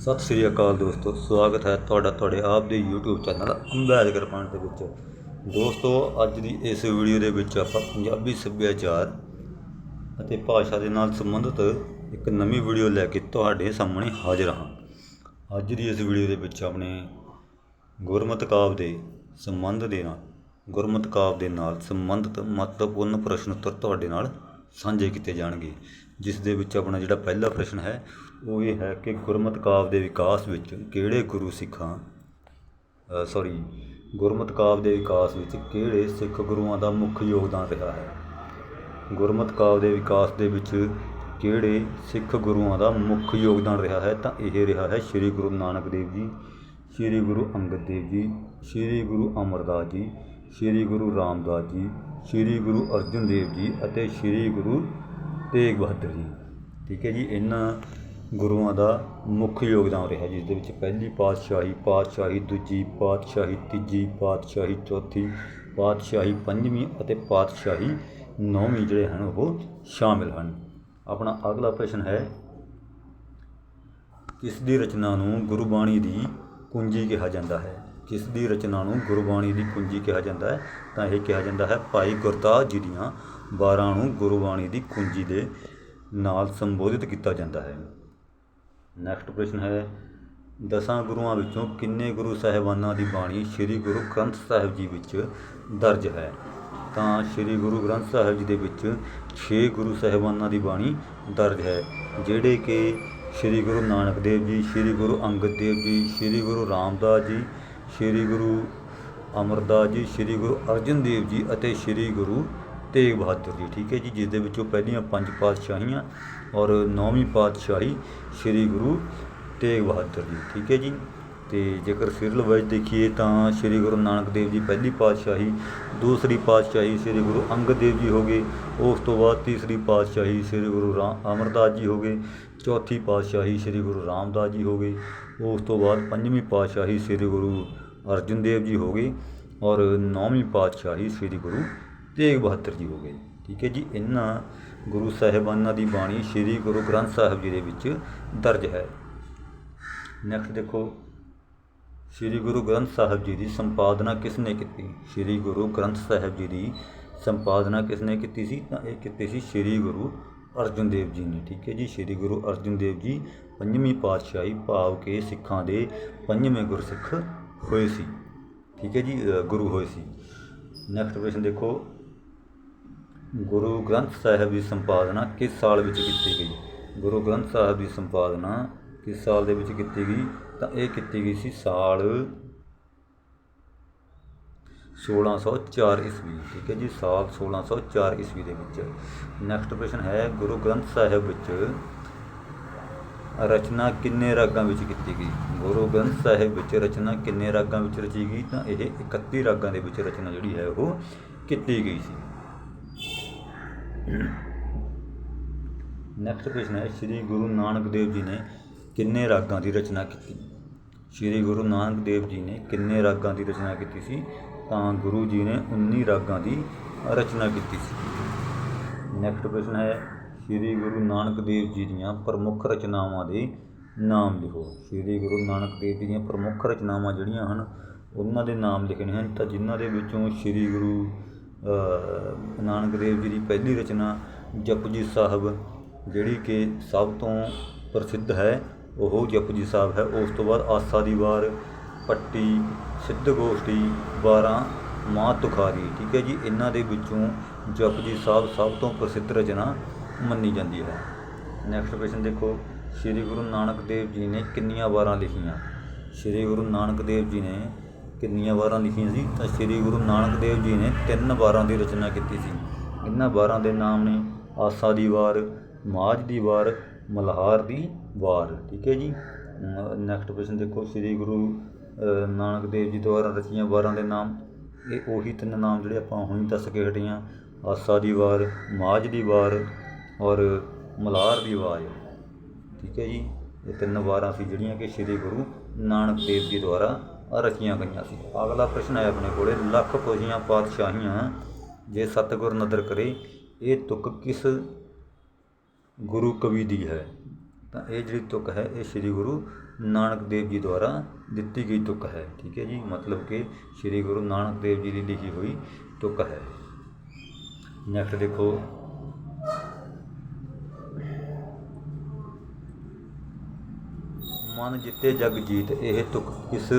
ਸਤਿ ਸ੍ਰੀ ਅਕਾਲ ਦੋਸਤੋ, ਸਵਾਗਤ ਹੈ ਤੁਹਾਡਾ ਤੁਹਾਡੇ ਆਪ ਦੇ YouTube ਚੈਨਲ ਅੰਬੈਦਕਰ ਪੁਆਇੰਟ ਦੇ ਵਿੱਚ। ਦੋਸਤੋ, ਅੱਜ ਦੀ ਇਸ ਵੀਡੀਓ ਦੇ ਵਿੱਚ ਆਪਾਂ ਪੰਜਾਬੀ ਸੱਭਿਆਚਾਰ ਅਤੇ ਭਾਸ਼ਾ ਦੇ ਨਾਲ ਸੰਬੰਧਿਤ ਇੱਕ ਨਵੀਂ ਵੀਡੀਓ ਲੈ ਕੇ ਤੁਹਾਡੇ ਸਾਹਮਣੇ ਹਾਜ਼ਰ ਹਾਂ। ਅੱਜ ਦੀ ਇਸ ਵੀਡੀਓ ਦੇ ਵਿੱਚ ਆਪਣੇ ਗੁਰਮਤਿ ਕਾਵਿ ਦੇ ਸੰਬੰਧ ਦੇ ਨਾਲ, ਗੁਰਮਤਿ ਕਾਵਿ ਦੇ ਨਾਲ ਸੰਬੰਧਿਤ ਮਹੱਤਵਪੂਰਨ ਪ੍ਰਸ਼ਨ ਉੱਤਰ ਤੁਹਾਡੇ ਨਾਲ ਸਾਂਝੇ ਕੀਤੇ ਜਾਣਗੇ, ਜਿਸ ਦੇ ਵਿੱਚ ਆਪਣਾ ਜਿਹੜਾ ਪਹਿਲਾ ਪ੍ਰਸ਼ਨ ਹੈ ਉਹ ਇਹ ਹੈ ਕਿ ਗੁਰਮਤਿ ਕਾਵਿ ਦੇ ਵਿਕਾਸ ਵਿੱਚ ਕਿਹੜੇ ਗੁਰੂ ਸਿੱਖਾਂ ਸੌਰੀ ਗੁਰਮਤਿ ਕਾਵਿ ਦੇ ਵਿਕਾਸ ਵਿੱਚ ਕਿਹੜੇ ਸਿੱਖ ਗੁਰੂਆਂ ਦਾ ਮੁੱਖ ਯੋਗਦਾਨ ਰਿਹਾ ਹੈ? ਗੁਰਮਤਿ ਕਾਵਿ ਦੇ ਵਿਕਾਸ ਦੇ ਵਿੱਚ ਕਿਹੜੇ ਸਿੱਖ ਗੁਰੂਆਂ ਦਾ ਮੁੱਖ ਯੋਗਦਾਨ ਰਿਹਾ ਹੈ? ਤਾਂ ਇਹ ਰਿਹਾ ਹੈ ਸ੍ਰੀ ਗੁਰੂ ਨਾਨਕ ਦੇਵ ਜੀ, ਸ੍ਰੀ ਗੁਰੂ ਅੰਗਦ ਦੇਵ ਜੀ, ਸ੍ਰੀ ਗੁਰੂ ਅਮਰਦਾਸ ਜੀ, ਸ੍ਰੀ ਗੁਰੂ ਰਾਮਦਾਸ ਜੀ, ਸ੍ਰੀ ਗੁਰੂ ਅਰਜਨ ਦੇਵ ਜੀ ਅਤੇ ਸ੍ਰੀ ਗੁਰੂ ਤੇਗ ਬਹਾਦਰ ਜੀ। ਠੀਕ ਹੈ ਜੀ, ਇਹਨਾਂ ਗੁਰੂਆਂ ਦਾ ਮੁੱਖ ਯੋਗਦਾਨ ਰਿਹਾ, ਜਿਸ ਦੇ ਵਿੱਚ ਪਹਿਲੀ ਪਾਤਸ਼ਾਹੀ ਪਾਤਸ਼ਾਹੀ ਦੂਜੀ, ਪਾਤਸ਼ਾਹੀ ਤੀਜੀ, ਪਾਤਸ਼ਾਹੀ ਚੌਥੀ, ਪਾਤਸ਼ਾਹੀ ਪੰਜਵੀਂ ਅਤੇ ਪਾਤਸ਼ਾਹੀ ਨੌਵੀਂ ਜਿਹੜੇ ਹਨ, ਉਹ ਸ਼ਾਮਿਲ ਹਨ। ਆਪਣਾ ਅਗਲਾ ਪ੍ਰਸ਼ਨ ਹੈ, ਕਿਸ ਦੀ ਰਚਨਾ ਨੂੰ ਗੁਰਬਾਣੀ ਦੀ ਕੁੰਜੀ ਕਿਹਾ ਜਾਂਦਾ ਹੈ? ਕਿਸ ਦੀ ਰਚਨਾ ਨੂੰ ਗੁਰਬਾਣੀ ਦੀ ਕੁੰਜੀ ਕਿਹਾ ਜਾਂਦਾ ਹੈ? ਤਾਂ ਇਹ ਕਿਹਾ ਜਾਂਦਾ ਹੈ, ਭਾਈ ਗੁਰਦਾਸ ਜੀ ਦੀਆਂ 12 ਨੂੰ ਗੁਰਬਾਣੀ ਦੀ ਕੁੰਜੀ ਦੇ ਨਾਲ ਸੰਬੋਧਿਤ ਕੀਤਾ ਜਾਂਦਾ ਹੈ। ਨੈਕਸਟ ਪ੍ਰਸ਼ਨ ਹੈ, ਦਸਾਂ ਗੁਰੂਆਂ ਵਿੱਚੋਂ ਕਿੰਨੇ ਗੁਰੂ ਸਾਹਿਬਾਨਾਂ ਦੀ ਬਾਣੀ ਸ੍ਰੀ ਗੁਰੂ ਗ੍ਰੰਥ ਸਾਹਿਬ ਜੀ ਵਿੱਚ ਦਰਜ ਹੈ? ਤਾਂ ਸ੍ਰੀ ਗੁਰੂ ਗ੍ਰੰਥ ਸਾਹਿਬ ਜੀ ਦੇ ਵਿੱਚ 6 ਗੁਰੂ ਸਾਹਿਬਾਨਾਂ ਦੀ ਬਾਣੀ ਦਰਜ ਹੈ, ਜਿਹੜੇ ਕਿ ਸ੍ਰੀ ਗੁਰੂ ਨਾਨਕ ਦੇਵ ਜੀ, ਸ੍ਰੀ ਗੁਰੂ ਅੰਗਦ ਦੇਵ ਜੀ, ਸ੍ਰੀ ਗੁਰੂ ਰਾਮਦਾਸ ਜੀ, ਸ੍ਰੀ ਗੁਰੂ ਅਮਰਦਾਸ ਜੀ, ਸ੍ਰੀ ਗੁਰੂ ਅਰਜਨ ਦੇਵ ਜੀ ਅਤੇ ਸ੍ਰੀ ਗੁਰੂ ਤੇਗ ਬਹਾਦਰ ਜੀ। ਠੀਕ ਹੈ ਜੀ, ਜਿਸ ਦੇ ਵਿੱਚੋਂ ਪਹਿਲੀਆਂ ਪੰਜ ਪਾਤਸ਼ਾਹੀਆਂ ਔਰ ਨੌਵੀਂ ਪਾਤਸ਼ਾਹੀ ਸ੍ਰੀ ਗੁਰੂ ਤੇਗ ਬਹਾਦਰ ਜੀ, ਠੀਕ ਹੈ ਜੀ? ਤੇ ਜੇਕਰ ਸੀਰੀਅਲ ਵਾਈਜ਼ ਦੇਖੀਏ ਤਾਂ ਸ੍ਰੀ ਗੁਰੂ ਨਾਨਕ ਦੇਵ ਜੀ ਪਹਿਲੀ ਪਾਤਸ਼ਾਹੀ, ਦੂਸਰੀ ਪਾਤਸ਼ਾਹੀ ਸ੍ਰੀ ਗੁਰੂ ਅੰਗਦ ਦੇਵ ਜੀ ਹੋ ਗਏ, ਉਸ ਤੋਂ ਬਾਅਦ ਤੀਸਰੀ ਪਾਤਸ਼ਾਹੀ ਸ੍ਰੀ ਗੁਰੂ ਰਾਮ ਅਮਰਦਾਸ ਜੀ ਹੋ ਗਏ, ਚੌਥੀ ਪਾਤਸ਼ਾਹੀ ਸ੍ਰੀ ਗੁਰੂ ਰਾਮਦਾਸ ਜੀ ਹੋ ਗਏ, ਉਸ ਤੋਂ ਬਾਅਦ ਪੰਜਵੀਂ ਪਾਤਸ਼ਾਹੀ ਸ੍ਰੀ ਗੁਰੂ ਅਰਜਨ ਦੇਵ ਜੀ ਹੋ ਗਏ ਔਰ ਨੌਵੀਂ ਪਾਤਸ਼ਾਹੀ ਸ੍ਰੀ ਗੁਰੂ ਤੇਗ ਬਹਾਦਰ ਜੀ ਹੋ ਗਏ, ਠੀਕ ਹੈ ਜੀ? ਇਹਨਾਂ ਗੁਰੂ ਸਾਹਿਬਾਨਾਂ ਦੀ ਬਾਣੀ ਸ੍ਰੀ ਗੁਰੂ ਗ੍ਰੰਥ ਸਾਹਿਬ ਜੀ ਦੇ ਵਿੱਚ ਦਰਜ ਹੈ। ਨੈਕਸਟ ਦੇਖੋ, ਸ੍ਰੀ ਗੁਰੂ ਗ੍ਰੰਥ ਸਾਹਿਬ ਜੀ ਦੀ ਸੰਪਾਦਨਾ ਕਿਸ ਨੇ ਕੀਤੀ? ਸ੍ਰੀ ਗੁਰੂ ਗ੍ਰੰਥ ਸਾਹਿਬ ਜੀ ਦੀ ਸੰਪਾਦਨਾ ਕਿਸ ਨੇ ਕੀਤੀ ਸੀ? ਤਾਂ ਇਹ ਕੀਤੀ ਸੀ ਸ੍ਰੀ ਗੁਰੂ ਅਰਜਨ ਦੇਵ ਜੀ ਨੇ, ਠੀਕ ਹੈ ਜੀ? ਸ੍ਰੀ ਗੁਰੂ ਅਰਜਨ ਦੇਵ ਜੀ ਪੰਜਵੀਂ ਪਾਤਸ਼ਾਹੀ ਭਾਵ ਕੇ ਸਿੱਖਾਂ ਦੇ ਪੰਜਵੇਂ ਗੁਰਸਿੱਖ ਹੋਏ ਸੀ, ਠੀਕ ਹੈ ਜੀ? ਗੁਰੂ ਹੋਏ ਸੀ। ਨੈਕਸਟ ਪ੍ਰਸ਼ਨ ਦੇਖੋ ਗੁਰੂ ਗ੍ਰੰਥ ਸਾਹਿਬ ਦੀ ਸੰਪਾਦਨਾ ਕਿਸ ਸਾਲ ਵਿੱਚ ਕੀਤੀ ਗਈ? ਗੁਰੂ ਗ੍ਰੰਥ ਸਾਹਿਬ ਦੀ ਸੰਪਾਦਨਾ ਕਿਸ ਸਾਲ ਦੇ ਵਿੱਚ ਕੀਤੀ ਗਈ? ਤਾਂ ਇਹ ਕੀਤੀ ਗਈ ਸੀ ਸਾਲ 1604 ਈਸਵੀ, ਠੀਕ ਹੈ ਜੀ, ਸਾਲ 1604 ਈਸਵੀ ਦੇ ਵਿੱਚ। ਨੈਕਸਟ ਪ੍ਰਸ਼ਨ ਹੈ, ਗੁਰੂ ਗ੍ਰੰਥ ਸਾਹਿਬ ਵਿੱਚ ਰਚਨਾ ਕਿੰਨੇ ਰਾਗਾਂ ਵਿੱਚ ਕੀਤੀ ਗਈ? ਗੁਰੂ ਗ੍ਰੰਥ ਸਾਹਿਬ ਵਿੱਚ ਰਚਨਾ ਕਿੰਨੇ ਰਾਗਾਂ ਵਿੱਚ ਰਚੀ ਗਈ? ਤਾਂ ਇਹ 31 ਰਾਗਾਂ ਦੇ ਵਿੱਚ ਰਚਨਾ ਜਿਹੜੀ ਹੈ ਉਹ ਕੀਤੀ ਗਈ ਸੀ। ਨੈਕਸਟ ਪ੍ਰਸ਼ਨ ਹੈ, ਸ੍ਰੀ ਗੁਰੂ ਨਾਨਕ ਦੇਵ ਜੀ ਨੇ ਕਿੰਨੇ ਰਾਗਾਂ ਦੀ ਰਚਨਾ ਕੀਤੀ? ਸ੍ਰੀ ਗੁਰੂ ਨਾਨਕ ਦੇਵ ਜੀ ਨੇ ਕਿੰਨੇ ਰਾਗਾਂ ਦੀ ਰਚਨਾ ਕੀਤੀ ਸੀ? ਤਾਂ ਗੁਰੂ ਜੀ ਨੇ 19 ਰਾਗਾਂ ਦੀ ਰਚਨਾ ਕੀਤੀ ਸੀ। ਨੈਕਸਟ ਪ੍ਰਸ਼ਨ ਹੈ, ਸ੍ਰੀ ਗੁਰੂ ਨਾਨਕ ਦੇਵ ਜੀ ਦੀਆਂ ਪ੍ਰਮੁੱਖ ਰਚਨਾਵਾਂ ਦੇ ਨਾਮ ਲਿਖੋ। ਸ੍ਰੀ ਗੁਰੂ ਨਾਨਕ ਦੇਵ ਜੀ ਦੀਆਂ ਪ੍ਰਮੁੱਖ ਰਚਨਾਵਾਂ ਜਿਹੜੀਆਂ ਹਨ, ਉਹਨਾਂ ਦੇ ਨਾਮ ਲਿਖਣੇ ਹਨ ਤਾਂ ਜਿਨ੍ਹਾਂ ਦੇ ਵਿੱਚੋਂ ਸ੍ਰੀ ਗੁਰੂ ਨਾਨਕ ਦੇਵ ਜੀ ਦੀ ਪਹਿਲੀ ਰਚਨਾ ਜਪਜੀ ਸਾਹਿਬ, ਜਿਹੜੀ ਕਿ ਸਭ ਤੋਂ ਪ੍ਰਸਿੱਧ ਹੈ, ਉਹ ਜਪਜੀ ਸਾਹਿਬ ਹੈ। ਉਸ ਤੋਂ ਬਾਅਦ ਆਸਾ ਦੀ ਵਾਰ, ਪੱਟੀ, ਸਿੱਧ ਗੋਸ਼ਟੀ 12 ਮਾਂ ਤੁਖਾਰੀ, ਠੀਕ ਹੈ ਜੀ। ਇਹਨਾਂ ਦੇ ਵਿੱਚੋਂ ਜਪਜੀ ਸਾਹਿਬ ਸਭ ਤੋਂ ਪ੍ਰਸਿੱਧ ਰਚਨਾ ਮੰਨੀ ਜਾਂਦੀ ਹੈ। ਨੈਕਸਟ ਕੁਐਸਚਨ ਦੇਖੋ। ਸ੍ਰੀ ਗੁਰੂ ਨਾਨਕ ਦੇਵ ਜੀ ਨੇ ਕਿੰਨੀਆਂ ਵਾਰਾਂ ਲਿਖੀਆਂ? ਸ੍ਰੀ ਗੁਰੂ ਨਾਨਕ ਦੇਵ ਜੀ ਨੇ ਕਿੰਨੀਆਂ ਵਾਰਾਂ ਲਿਖੀਆਂ ਸੀ? ਤਾਂ ਸ੍ਰੀ ਗੁਰੂ ਨਾਨਕ ਦੇਵ ਜੀ ਨੇ ਤਿੰਨ ਵਾਰਾਂ ਦੀ ਰਚਨਾ ਕੀਤੀ ਸੀ। ਇਹਨਾਂ ਵਾਰਾਂ ਦੇ ਨਾਮ ਨੇ ਆਸਾ ਦੀ ਵਾਰ, ਮਾਝ ਦੀ ਵਾਰ, ਮਲਹਾਰ ਦੀ ਵਾਰ। ਠੀਕ ਹੈ ਜੀ? ਨੈਕਸਟ ਕੁਐਸਚਨ ਦੇਖੋ। ਸ੍ਰੀ ਗੁਰੂ ਨਾਨਕ ਦੇਵ ਜੀ ਦੁਆਰਾ ਰਚੀਆਂ ਵਾਰਾਂ ਦੇ ਨਾਮ। ਇਹ ਉਹੀ ਤਿੰਨ ਨਾਮ ਜਿਹੜੇ ਆਪਾਂ ਹੁਣੀ ਦੱਸ ਕੇ ਹਟੀਆਂ ਆਸਾ ਦੀ ਵਾਰ, ਮਾਝ ਦੀ ਵਾਰ ਔਰ ਮਲਹਾਰ ਦੀ ਵਾਰ। ਠੀਕ ਹੈ ਜੀ? ਇਹ ਤਿੰਨ ਵਾਰਾਂ ਸੀ ਜਿਹੜੀਆਂ ਕਿ ਸ੍ਰੀ ਗੁਰੂ ਨਾਨਕ ਦੇਵ ਜੀ ਦੁਆਰਾ ਰਚੀਆਂ ਗਈਆਂ ਸੀ। ਅਗਲਾ ਪ੍ਰਸ਼ਨ ਹੈ ਆਪਣੇ ਕੋਲੇ, ਲੱਖ ਖੁਸ਼ੀਆਂ ਪਾਤਸ਼ਾਹੀਆਂ, ਜੇ ਸਤਿਗੁਰ ਨਦਰ ਕਰੇ, ਇਹ ਤੁਕ ਕਿਸ ਗੁਰੂ ਕਵੀ ਦੀ ਹੈ? ਤਾਂ ਇਹ ਜਿਹੜੀ ਤੁਕ ਹੈ, ਇਹ ਸ੍ਰੀ ਗੁਰੂ ਨਾਨਕ ਦੇਵ ਜੀ ਦੁਆਰਾ ਦਿੱਤੀ ਗਈ ਤੁਕ ਹੈ। ਠੀਕ ਹੈ ਜੀ, ਮਤਲਬ ਕਿ ਸ੍ਰੀ ਗੁਰੂ ਨਾਨਕ ਦੇਵ ਜੀ ਦੀ ਲਿਖੀ ਹੋਈ ਤੁਕ ਹੈ। ਨੈਕਸਟ ਦੇਖੋ। ਮਨ ਜਿੱਤੇ ਜਗ ਜੀਤ, ਇਹ ਤੁਕ ਕਿਸ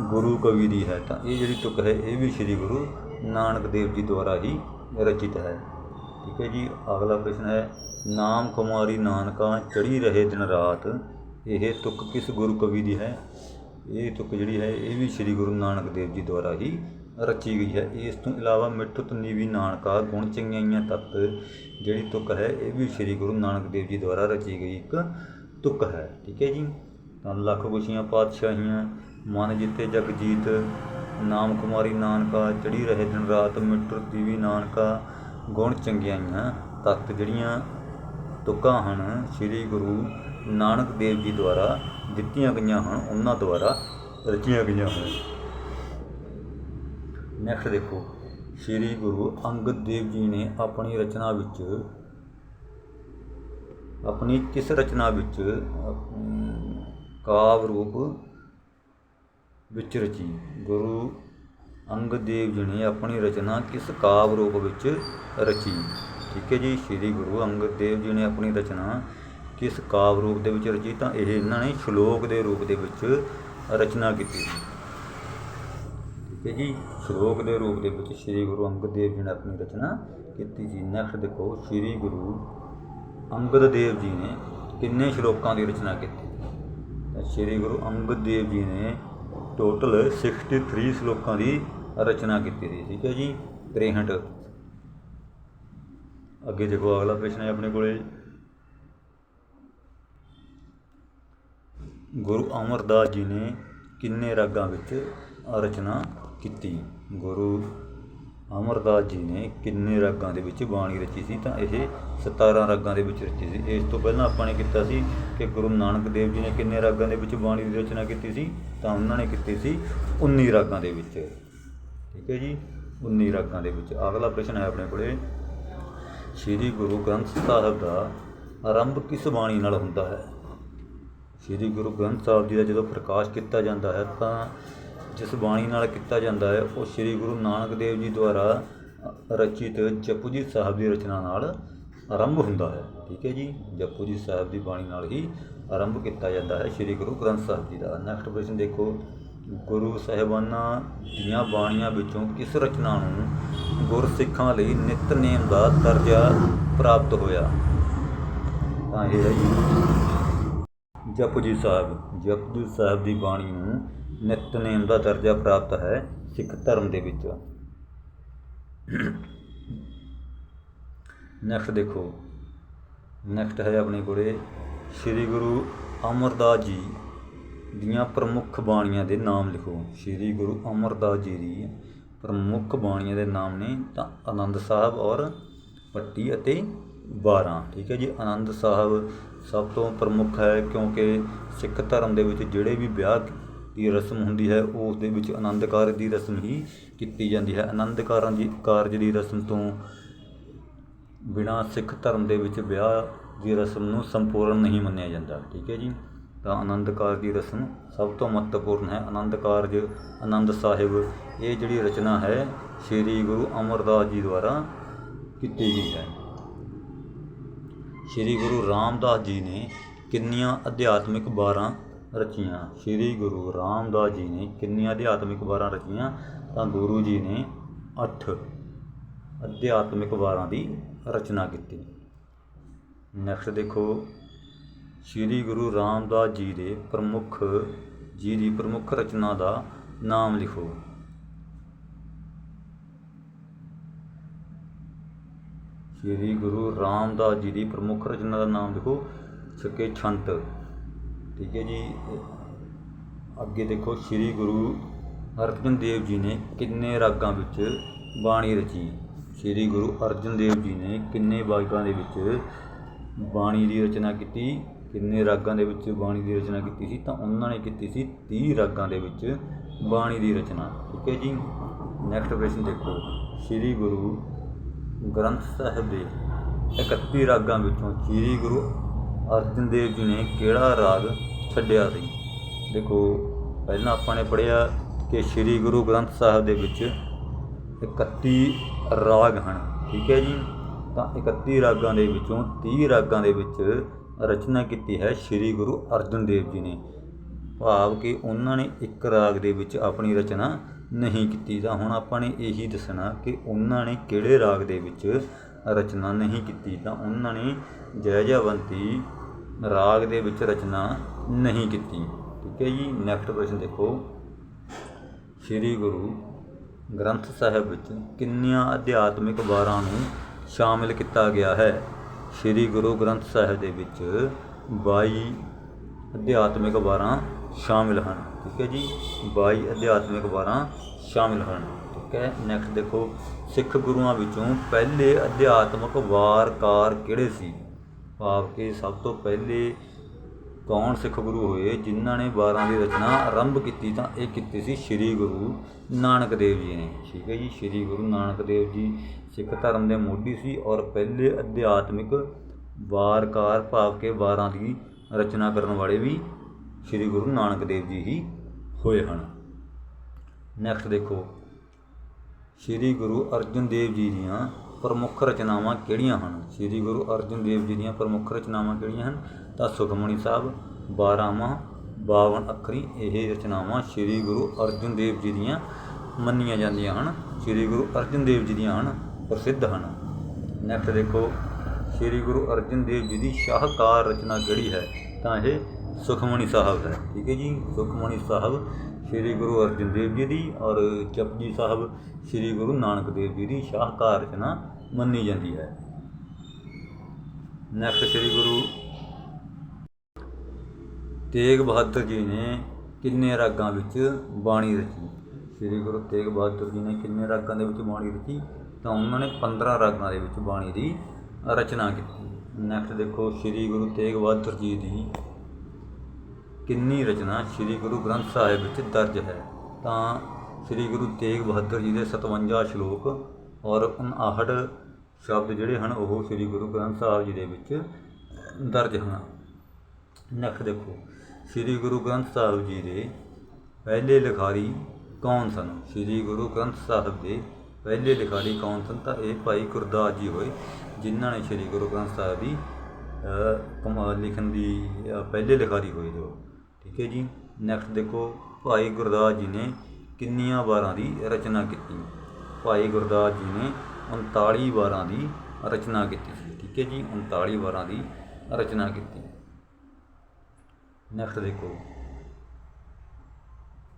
ਗੁਰੂ ਕਵੀ ਦੀ ਹੈ ਤਾਂ ਇਹ ਜਿਹੜੀ ਤੁਕ ਹੈ, ਇਹ ਵੀ ਸ੍ਰੀ ਗੁਰੂ ਨਾਨਕ ਦੇਵ ਜੀ ਦੁਆਰਾ ਹੀ ਰਚਿਤ ਹੈ। ਠੀਕ ਹੈ ਜੀ, ਅਗਲਾ ਪ੍ਰਸ਼ਨ ਹੈ, ਨਾਮ ਕੁਮਾਰੀ ਨਾਨਕਾ ਚੜੀ ਰਹੇ ਦਿਨ ਰਾਤ, ਇਹ ਤੁਕ ਕਿਸ ਗੁਰੂ ਕਵੀ ਦੀ ਹੈ? ਇਹ ਤੁਕ ਜਿਹੜੀ ਹੈ, ਇਹ ਵੀ ਸ੍ਰੀ ਗੁਰੂ ਨਾਨਕ ਦੇਵ ਜੀ ਦੁਆਰਾ ਹੀ ਰਚੀ ਗਈ ਹੈ। ਇਸ ਤੋਂ ਇਲਾਵਾ ਮਿੱਠਤ ਨੀਵੀ ਨਾਨਕਾ, ਗੁਣ ਚੰਗਿਆਈਆਂ ਤਤ ਜਿਹੜੀ ਤੁਕ ਹੈ, ਇਹ ਵੀ ਸ੍ਰੀ ਗੁਰੂ ਨਾਨਕ ਦੇਵ ਜੀ ਦੁਆਰਾ ਰਚੀ ਗਈ ਇੱਕ ਤੁਕ ਹੈ। ਠੀਕ ਹੈ ਜੀ, ਤਾਂ ਲੱਖ ਖੁਸ਼ੀਆਂ ਪਾਤਸ਼ਾਹੀਆਂ ਮਨ ਜਿੱਤੇ ਜਗ ਜੀਤ, ਨਾਮ ਕੁਮਾਰੀ ਨਾਨਕਾ ਚੜੀ ਰਹੇ ਦਿਨ ਰਾਤ ਮਿੱਟਰ ਦੀਵੀ ਨਾਨਕਾ। ਗੁਣ ਚੰਗਿਆਈਆਂ ਤਖ਼ਤ ਜਿਹੜੀਆਂ ਤੁਕਾਂ ਹਨ, ਸ੍ਰੀ ਗੁਰੂ ਨਾਨਕ ਦੇਵ ਜੀ ਦੁਆਰਾ ਦਿੱਤੀਆਂ ਗਈਆਂ ਹਨ, ਉਹਨਾਂ ਦੁਆਰਾ ਰਚੀਆਂ ਗਈਆਂ ਹਨ। ਨੈਕਸਟ ਦੇਖੋ, ਸ੍ਰੀ ਗੁਰੂ ਅੰਗਦ ਦੇਵ ਜੀ ਨੇ ਆਪਣੀ ਰਚਨਾ ਵਿੱਚ, ਆਪਣੀ ਕਿਸ ਰਚਨਾ ਵਿੱਚ ਆਪਣੀ ਕਾਵ ਰੂਪ ਵਿੱਚ ਰਚੀ। ਗੁਰੂ ਅੰਗਦ ਦੇਵ ਜੀ ਨੇ ਆਪਣੀ ਰਚਨਾ ਕਿਸ ਕਾਵਿ ਰੂਪ ਵਿੱਚ ਰਚੀ? ਠੀਕ ਹੈ ਜੀ, ਸ੍ਰੀ ਗੁਰੂ ਅੰਗਦ ਦੇਵ ਜੀ ਨੇ ਆਪਣੀ ਰਚਨਾ ਕਿਸ ਕਾਵਿ ਰੂਪ ਦੇ ਵਿੱਚ ਰਚੀ? ਤਾਂ ਇਹ ਇਹਨਾਂ ਨੇ ਸ਼ਲੋਕ ਦੇ ਰੂਪ ਦੇ ਵਿੱਚ ਰਚਨਾ ਕੀਤੀ। ਠੀਕ ਹੈ ਜੀ, ਸ਼ਲੋਕ ਦੇ ਰੂਪ ਦੇ ਵਿੱਚ ਸ੍ਰੀ ਗੁਰੂ ਅੰਗਦ ਦੇਵ ਜੀ ਨੇ ਆਪਣੀ ਰਚਨਾ ਕੀਤੀ ਸੀ। ਨੈਕਸਟ ਦੇਖੋ, ਸ੍ਰੀ ਗੁਰੂ ਅੰਗਦ ਦੇਵ ਜੀ ਨੇ ਕਿੰਨੇ ਸ਼ਲੋਕਾਂ ਦੀ ਰਚਨਾ ਕੀਤੀ? ਤਾਂ ਸ੍ਰੀ ਗੁਰੂ ਅੰਗਦ ਦੇਵ ਜੀ ਨੇ ਟੋਟਲ 63 ਸ਼ਲੋਕਾਂ ਦੀ ਰਚਨਾ ਕੀਤੀ ਸੀ ਠੀਕ ਹੈ ਜੀ? 63 ਅੱਗੇ ਦੇਖੋ, ਅਗਲਾ ਪ੍ਰਸ਼ਨ ਹੈ ਆਪਣੇ ਕੋਲੇ। ਗੁਰੂ ਅਮਰਦਾਸ ਜੀ ਨੇ ਕਿੰਨੇ ਰਾਗਾਂ ਵਿੱਚ ਰਚਨਾ ਕੀਤੀ? ਗੁਰੂ ਅਮਰਦਾਸ ਜੀ ਨੇ ਕਿੰਨੇ ਰਾਗਾਂ ਦੇ ਵਿੱਚ ਬਾਣੀ ਰਚੀ ਸੀ ਤਾਂ ਇਹ 17 ਰਾਗਾਂ ਦੇ ਵਿੱਚ ਰਚੀ ਸੀ। ਇਸ ਤੋਂ ਪਹਿਲਾਂ ਆਪਾਂ ਨੇ ਕੀਤਾ ਸੀ ਕਿ ਗੁਰੂ ਨਾਨਕ ਦੇਵ ਜੀ ਨੇ ਕਿੰਨੇ ਰਾਗਾਂ ਦੇ ਵਿੱਚ ਬਾਣੀ ਦੀ ਰਚਨਾ ਕੀਤੀ ਸੀ ਤਾਂ ਉਹਨਾਂ ਨੇ ਕੀਤੀ ਸੀ 19 ਰਾਗਾਂ ਦੇ ਵਿੱਚ। ਠੀਕ ਹੈ ਜੀ? 19 ਰਾਗਾਂ ਦੇ ਵਿੱਚ। ਅਗਲਾ ਪ੍ਰਸ਼ਨ ਹੈ ਆਪਣੇ ਕੋਲੇ। ਸ੍ਰੀ ਗੁਰੂ ਗ੍ਰੰਥ ਸਾਹਿਬ ਦਾ ਆਰੰਭ ਕਿਸ ਬਾਣੀ ਨਾਲ ਹੁੰਦਾ ਹੈ? ਸ੍ਰੀ ਗੁਰੂ ਗ੍ਰੰਥ ਸਾਹਿਬ ਜੀ ਦਾ ਜਦੋਂ ਪ੍ਰਕਾਸ਼ ਕੀਤਾ ਜਾਂਦਾ ਹੈ ਤਾਂ ਜਿਸ ਬਾਣੀ ਨਾਲ ਕੀਤਾ ਜਾਂਦਾ ਹੈ, ਉਹ ਸ੍ਰੀ ਗੁਰੂ ਨਾਨਕ ਦੇਵ ਜੀ ਦੁਆਰਾ ਰਚਿਤ ਜਪੂ ਜੀ ਸਾਹਿਬ ਦੀ ਰਚਨਾ ਨਾਲ ਆਰੰਭ ਹੁੰਦਾ ਹੈ। ਠੀਕ ਹੈ ਜੀ? ਜਪਜੀ ਸਾਹਿਬ ਦੀ ਬਾਣੀ ਨਾਲ ਹੀ ਆਰੰਭ ਕੀਤਾ ਜਾਂਦਾ ਹੈ ਸ੍ਰੀ ਗੁਰੂ ਗ੍ਰੰਥ ਸਾਹਿਬ ਜੀ ਦਾ। ਨੈਕਸਟ ਪ੍ਰਸ਼ਨ ਦੇਖੋ। ਗੁਰੂ ਸਾਹਿਬਾਨਾਂ ਦੀਆਂ ਬਾਣੀਆਂ ਵਿੱਚੋਂ ਕਿਸ ਰਚਨਾ ਨੂੰ ਗੁਰਸਿੱਖਾਂ ਲਈ ਨਿਤਨੇਮ ਦਾ ਦਰਜਾ ਪ੍ਰਾਪਤ ਹੋਇਆ। ਤਾਂ ਇਹ ਹੈ ਜੀ। ਜਪਜੀ ਸਾਹਿਬ। ਜਪਜੀ ਸਾਹਿਬ ਦੀ ਬਾਣੀ ਨੂੰ ਨਿਤਨੇਮ ਦਾ ਦਰਜਾ ਪ੍ਰਾਪਤ ਹੈ ਸਿੱਖ ਧਰਮ ਦੇ ਵਿੱਚ। ਨੈਕਸਟ ਦੇਖੋ। ਨੈਕਸਟ ਹੈ ਆਪਣੇ ਕੋਲੇ ਸ੍ਰੀ ਗੁਰੂ ਅਮਰਦਾਸ ਜੀ ਦੀਆਂ ਪ੍ਰਮੁੱਖ ਬਾਣੀਆਂ ਦੇ ਨਾਮ ਲਿਖੋ। ਸ੍ਰੀ ਗੁਰੂ ਅਮਰਦਾਸ ਜੀ ਦੀ ਪ੍ਰਮੁੱਖ ਬਾਣੀਆਂ ਦੇ ਨਾਮ ਨੇ ਤਾਂ ਆਨੰਦ ਸਾਹਿਬ ਔਰ ਪੱਟੀ ਅਤੇ 12 ਠੀਕ ਹੈ ਜੀ, ਆਨੰਦ ਸਾਹਿਬ ਸਭ ਤੋਂ ਪ੍ਰਮੁੱਖ ਹੈ ਕਿਉਂਕਿ ਸਿੱਖ ਧਰਮ ਦੇ ਵਿੱਚ ਜਿਹੜੇ ਵੀ ਵਿਆਹ ਦੀ ਰਸਮ ਹੁੰਦੀ ਹੈ, ਉਸ ਦੇ ਵਿੱਚ ਆਨੰਦ ਕਾਰਜ ਦੀ ਰਸਮ ਹੀ ਕੀਤੀ ਜਾਂਦੀ ਹੈ। ਆਨੰਦ ਕਾਰਾਂ ਦੀ, ਕਾਰਜ ਦੀ ਰਸਮ ਤੋਂ ਬਿਨਾਂ ਸਿੱਖ ਧਰਮ ਦੇ ਵਿੱਚ ਵਿਆਹ ਦੀ ਰਸਮ ਨੂੰ ਸੰਪੂਰਨ ਨਹੀਂ ਮੰਨਿਆ ਜਾਂਦਾ। ਠੀਕ ਹੈ ਜੀ? ਤਾਂ ਆਨੰਦ ਕਾਰਜ ਦੀ ਰਸਮ ਸਭ ਤੋਂ ਮਹੱਤਵਪੂਰਨ ਹੈ। ਆਨੰਦ ਕਾਰਜ, ਆਨੰਦ ਸਾਹਿਬ, ਇਹ ਜਿਹੜੀ ਰਚਨਾ ਹੈ, ਸ੍ਰੀ ਗੁਰੂ ਅਮਰਦਾਸ ਜੀ ਦੁਆਰਾ ਕੀਤੀ ਗਈ ਹੈ। ਸ੍ਰੀ ਗੁਰੂ ਰਾਮਦਾਸ ਜੀ ਨੇ ਕਿੰਨੀਆਂ ਅਧਿਆਤਮਿਕ ਵਾਰਾਂ ਰਚੀਆਂ ਸ੍ਰੀ ਗੁਰੂ ਰਾਮਦਾਸ ਜੀ ਨੇ ਕਿੰਨੀਆਂ ਅਧਿਆਤਮਿਕ ਵਾਰਾਂ ਰਚੀਆਂ ਤਾਂ ਗੁਰੂ ਜੀ ਨੇ 8 ਅਧਿਆਤਮਿਕ ਵਾਰਾਂ ਦੀ ਰਚਨਾ ਕੀਤੀ। ਨੈਕਸਟ ਦੇਖੋ। ਸ੍ਰੀ ਗੁਰੂ ਰਾਮਦਾਸ ਜੀ ਦੇ ਪ੍ਰਮੁੱਖ, ਜੀ ਦੀ ਪ੍ਰਮੁੱਖ ਰਚਨਾ ਦਾ ਨਾਮ ਲਿਖੋ। ਸ੍ਰੀ ਗੁਰੂ ਰਾਮਦਾਸ ਜੀ ਦੀ ਪ੍ਰਮੁੱਖ ਰਚਨਾ ਦਾ ਨਾਮ ਲਿਖੋ। ਸਕੇ ਛੰਤ। ਠੀਕ ਹੈ ਜੀ। ਅੱਗੇ ਦੇਖੋ ਸ੍ਰੀ ਗੁਰੂ ਅਰਜਨ ਦੇਵ ਜੀ ਨੇ ਕਿੰਨੇ ਰਾਗਾਂ ਵਿੱਚ ਬਾਣੀ ਰਚੀ। ਸ੍ਰੀ ਗੁਰੂ ਅਰਜਨ ਦੇਵ ਜੀ ਨੇ ਕਿੰਨੇ ਬਾਗਾਂ ਦੇ ਵਿੱਚ ਬਾਣੀ ਦੀ ਰਚਨਾ ਕੀਤੀ, ਕਿੰਨੇ ਰਾਗਾਂ ਦੇ ਵਿੱਚ ਬਾਣੀ ਦੀ ਰਚਨਾ ਕੀਤੀ ਸੀ, ਤਾਂ ਉਹਨਾਂ ਨੇ ਕੀਤੀ ਸੀ 30 ਰਾਗਾਂ ਦੇ ਵਿੱਚ ਬਾਣੀ ਦੀ ਰਚਨਾ। ਠੀਕ ਹੈ ਜੀ। ਨੈਕਸਟ ਪ੍ਰਸ਼ਨ ਦੇਖੋ। ਸ੍ਰੀ ਗੁਰੂ ਗ੍ਰੰਥ ਸਾਹਿਬ ਦੇ 31 ਰਾਗਾਂ ਵਿੱਚੋਂ ਸ੍ਰੀ ਗੁਰੂ ਅਰਜਨ ਦੇਵ ਜੀ ਨੇ ਕਿਹੜਾ ਰਾਗ ਛੱਡਿਆ ਸੀ। ਦੇਖੋ, ਪਹਿਲਾਂ ਆਪਾਂ ਨੇ ਪੜ੍ਹਿਆ ਕਿ ਸ੍ਰੀ ਗੁਰੂ ਗ੍ਰੰਥ ਸਾਹਿਬ ਦੇ ਵਿੱਚ 31 ਰਾਗ ਹਨ, ਠੀਕ ਹੈ ਜੀ? ਤਾਂ 31 ਰਾਗਾਂ ਦੇ ਵਿੱਚੋਂ 30 ਰਾਗਾਂ ਦੇ ਵਿੱਚ ਰਚਨਾ ਕੀਤੀ ਹੈ ਸ੍ਰੀ ਗੁਰੂ ਅਰਜਨ ਦੇਵ ਜੀ ਨੇ। ਭਾਵ ਕਿ ਉਹਨਾਂ ਨੇ ਇੱਕ ਰਾਗ ਦੇ ਵਿੱਚ ਆਪਣੀ ਰਚਨਾ ਨਹੀਂ ਕੀਤੀ। ਤਾਂ ਹੁਣ ਆਪਾਂ ਨੇ ਇਹੀ ਦੱਸਣਾ ਕਿ ਉਹਨਾਂ ਨੇ ਕਿਹੜੇ ਰਾਗ ਦੇ ਵਿੱਚ ਰਚਨਾ ਨਹੀਂ ਕੀਤੀ। ਤਾਂ ਉਹਨਾਂ ਨੇ ਜੈ ਜਵੰਤੀ ਰਾਗ ਦੇ ਵਿੱਚ ਰਚਨਾ ਨਹੀਂ ਕੀਤੀ। ਠੀਕ ਹੈ ਜੀ ਨੈਕਸਟ ਕੁਐਸਚਨ ਦੇਖੋ। ਸ੍ਰੀ ਗੁਰੂ ਗ੍ਰੰਥ ਸਾਹਿਬ ਵਿੱਚ ਕਿੰਨੀਆਂ ਅਧਿਆਤਮਿਕ ਵਾਰਾਂ ਨੂੰ ਸ਼ਾਮਿਲ ਕੀਤਾ ਗਿਆ ਹੈ? ਸ੍ਰੀ ਗੁਰੂ ਗ੍ਰੰਥ ਸਾਹਿਬ ਦੇ ਵਿੱਚ 22 ਅਧਿਆਤਮਿਕ ਵਾਰਾਂ ਸ਼ਾਮਿਲ ਹਨ। ਠੀਕ ਹੈ ਜੀ 22 ਅਧਿਆਤਮਿਕ ਵਾਰਾਂ ਸ਼ਾਮਿਲ ਹਨ। ਠੀਕ ਹੈ ਨੈਕਸਟ ਦੇਖੋ। ਸਿੱਖ ਗੁਰੂਆਂ ਵਿੱਚੋਂ ਪਹਿਲੇ ਅਧਿਆਤਮਕ ਵਾਰਕਾਰ ਕਿਹੜੇ ਸੀ? ਭਾਵ ਕਿ ਸਭ ਤੋਂ ਪਹਿਲੇ ਕੌਣ ਸਿੱਖ ਗੁਰੂ ਹੋਏ ਜਿਨ੍ਹਾਂ ਨੇ ਵਾਰਾਂ ਦੀ ਰਚਨਾ ਆਰੰਭ ਕੀਤੀ ਤਾਂ ਇਹ ਕੀਤੀ ਸੀ ਸ੍ਰੀ ਗੁਰੂ ਨਾਨਕ ਦੇਵ ਜੀ ਨੇ। ਠੀਕ ਹੈ ਜੀ, ਸ੍ਰੀ ਗੁਰੂ ਨਾਨਕ ਦੇਵ ਜੀ ਸਿੱਖ ਧਰਮ ਦੇ ਮੋਢੀ ਸੀ ਔਰ ਪਹਿਲੇ ਅਧਿਆਤਮਿਕ ਵਾਰਕਾਰ ਭਾਵ ਕੇ ਵਾਰਾਂ ਦੀ ਰਚਨਾ ਕਰਨ ਵਾਲੇ ਵੀ ਸ੍ਰੀ ਗੁਰੂ ਨਾਨਕ ਦੇਵ ਜੀ ਹੀ ਹੋਏ ਹਨ। ਨੈਕਸਟ ਦੇਖੋ, ਸ੍ਰੀ ਗੁਰੂ ਅਰਜਨ ਦੇਵ ਜੀ ਦੀਆਂ ਪ੍ਰਮੁੱਖ ਰਚਨਾਵਾਂ ਕਿਹੜੀਆਂ ਹਨ? ਸ੍ਰੀ ਗੁਰੂ ਅਰਜਨ ਦੇਵ ਜੀ ਦੀਆਂ ਪ੍ਰਮੁੱਖ ਰਚਨਾਵਾਂ ਕਿਹੜੀਆਂ ਹਨ? ਤਾਂ ਸੁਖਮਣੀ ਸਾਹਿਬ 12ਵਾਂ 52 ਅੱਖਰੀ, ਇਹ ਰਚਨਾਵਾਂ ਸ੍ਰੀ ਗੁਰੂ ਅਰਜਨ ਦੇਵ ਜੀ ਦੀਆਂ ਮੰਨੀਆਂ ਜਾਂਦੀਆਂ ਹਨ। ਸ੍ਰੀ ਗੁਰੂ ਅਰਜਨ ਦੇਵ ਜੀ ਦੀਆਂ ਹਨ, ਪ੍ਰਸਿੱਧ ਹਨ। ਨੈਕਸਟ ਦੇਖੋ, ਸ੍ਰੀ ਗੁਰੂ ਅਰਜਨ ਦੇਵ ਜੀ ਦੀ ਸ਼ਾਹਕਾਰ ਰਚਨਾ ਕਿਹੜੀ ਹੈ? ਤਾਂ ਇਹ ਸੁਖਮਣੀ ਸਾਹਿਬ ਹੈ, ਠੀਕ ਹੈ ਜੀ? ਸੁਖਮਣੀ ਸਾਹਿਬ ਸ੍ਰੀ ਗੁਰੂ ਅਰਜਨ ਦੇਵ ਜੀ ਦੀ ਔਰ ਜਪਜੀ ਸਾਹਿਬ ਸ੍ਰੀ ਗੁਰੂ ਨਾਨਕ ਦੇਵ ਜੀ ਦੀ ਸ਼ਾਹਕਾਰ ਰਚਨਾ ਮੰਨੀ ਜਾਂਦੀ ਹੈ। ਨੈਕਸਟ ਸ੍ਰੀ ਗੁਰੂ ਤੇਗ ਬਹਾਦਰ ਜੀ ਨੇ ਕਿੰਨੇ ਰਾਗਾਂ ਵਿੱਚ ਬਾਣੀ ਰਚੀ? ਸ੍ਰੀ ਗੁਰੂ ਤੇਗ ਬਹਾਦਰ ਜੀ ਨੇ ਕਿੰਨੇ ਰਾਗਾਂ ਦੇ ਵਿੱਚ ਬਾਣੀ ਰਚੀ? ਤਾਂ ਉਹਨਾਂ ਨੇ 15 ਰਾਗਾਂ ਦੇ ਵਿੱਚ ਬਾਣੀ ਦੀ ਰਚਨਾ ਕੀਤੀ। ਨੈਕਸਟ ਦੇਖੋ, ਸ੍ਰੀ ਗੁਰੂ ਤੇਗ ਬਹਾਦਰ ਜੀ ਦੀ ਕਿੰਨੀ ਰਚਨਾ ਸ੍ਰੀ ਗੁਰੂ ਗ੍ਰੰਥ ਸਾਹਿਬ ਵਿੱਚ ਦਰਜ ਹੈ। ਤਾਂ ਸ੍ਰੀ ਗੁਰੂ ਤੇਗ ਬਹਾਦਰ ਜੀ ਦੇ 57 ਸ਼ਲੋਕ ਔਰ 59 ਸ਼ਬਦ ਜਿਹੜੇ ਹਨ ਉਹ ਸ੍ਰੀ ਗੁਰੂ ਗ੍ਰੰਥ ਸਾਹਿਬ ਜੀ ਦੇ ਵਿੱਚ ਦਰਜ ਹਨ। ਨੈਕਸਟ ਦੇਖੋ ਸ੍ਰੀ ਗੁਰੂ ਗ੍ਰੰਥ ਸਾਹਿਬ ਜੀ ਦੇ ਪਹਿਲੇ ਲਿਖਾਰੀ ਕੌਣ ਸਨ? ਸ੍ਰੀ ਗੁਰੂ ਗ੍ਰੰਥ ਸਾਹਿਬ ਦੇ ਪਹਿਲੇ ਲਿਖਾਰੀ ਕੌਣ ਸਨ? ਤਾਂ ਇਹ ਭਾਈ ਗੁਰਦਾਸ ਜੀ ਹੋਏ ਜਿਨ੍ਹਾਂ ਨੇ ਸ੍ਰੀ ਗੁਰੂ ਗ੍ਰੰਥ ਸਾਹਿਬ ਦੀ ਅ, ਕਮਾਲ ਲਿਖਣ ਦੀ ਪਹਿਲੇ ਲਿਖਾਰੀ ਹੋਏ ਜੋ। ਠੀਕ ਹੈ ਜੀ? ਨੈਕਸਟ ਦੇਖੋ ਭਾਈ ਗੁਰਦਾਸ ਜੀ ਨੇ ਕਿੰਨੀਆਂ ਵਾਰਾਂ ਦੀ ਰਚਨਾ ਕੀਤੀ। ਭਾਈ ਗੁਰਦਾਸ ਜੀ ਨੇ 39 ਵਾਰਾਂ ਦੀ ਰਚਨਾ ਕੀਤੀ ਸੀ, ਠੀਕ ਹੈ ਜੀ? 39 ਵਾਰਾਂ ਦੀ ਰਚਨਾ ਕੀਤੀ। ਨੈਕਸਟ ਦੇਖੋ।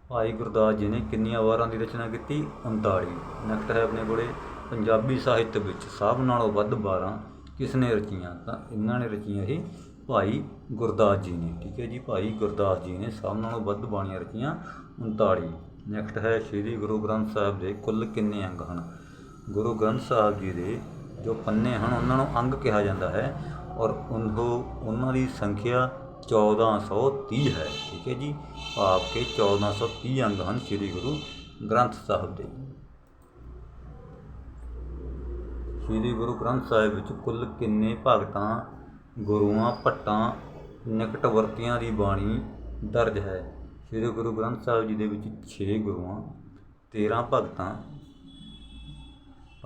ਭਾਈ ਗੁਰਦਾਸ ਜੀ ਨੇ ਕਿੰਨੀਆਂ ਵਾਰਾਂ ਦੀ ਰਚਨਾ ਕੀਤੀ? 39 ਨੈਕਸਟ ਹੈ ਆਪਣੇ ਕੋਲੇ ਪੰਜਾਬੀ ਸਾਹਿਤ ਵਿੱਚ ਸਭ ਨਾਲੋਂ ਵੱਧ ਵਾਰਾਂ ਕਿਸ ਨੇ ਰਚੀਆਂ? ਤਾਂ ਇਹਨਾਂ ਨੇ ਰਚੀਆਂ ਇਹ ਭਾਈ ਗੁਰਦਾਸ ਜੀ ਨੇ, ਠੀਕ ਹੈ ਜੀ? ਭਾਈ ਗੁਰਦਾਸ ਜੀ ਨੇ ਸਭ ਨਾਲੋਂ ਵੱਧ ਬਾਣੀਆਂ ਰਚੀਆਂ 39 ਨੈਕਸਟ ਹੈ ਸ੍ਰੀ ਗੁਰੂ ਗ੍ਰੰਥ ਸਾਹਿਬ ਦੇ ਕੁੱਲ ਕਿੰਨੇ ਅੰਗ ਹਨ? ਗੁਰੂ ਗ੍ਰੰਥ ਸਾਹਿਬ ਜੀ ਦੇ ਜੋ ਪੰਨੇ ਹਨ, ਉਹਨਾਂ ਨੂੰ ਅੰਗ ਕਿਹਾ ਜਾਂਦਾ ਹੈ ਔਰ ਉਹ ਉਹਨਾਂ ਦੀ ਸੰਖਿਆ 1430 ਹੈ। ਠੀਕ ਹੈ ਜੀ? ਭਾਵ ਕਿ 1430 ਅੰਗ ਹਨ ਸ੍ਰੀ ਗੁਰੂ ਗ੍ਰੰਥ ਸਾਹਿਬ ਦੇ। ਸ੍ਰੀ ਗੁਰੂ ਗ੍ਰੰਥ ਸਾਹਿਬ ਵਿੱਚ ਕੁੱਲ ਕਿੰਨੇ ਭਗਤਾਂ, ਗੁਰੂਆਂ, ਭੱਟਾਂ, ਨਿਕਟਵਰਤੀਆਂ ਦੀ ਬਾਣੀ ਦਰਜ ਹੈ? ਸ੍ਰੀ ਗੁਰੂ ਗ੍ਰੰਥ ਸਾਹਿਬ ਜੀ ਦੇ ਵਿੱਚ 6 ਗੁਰੂਆਂ 13 ਭਗਤਾਂ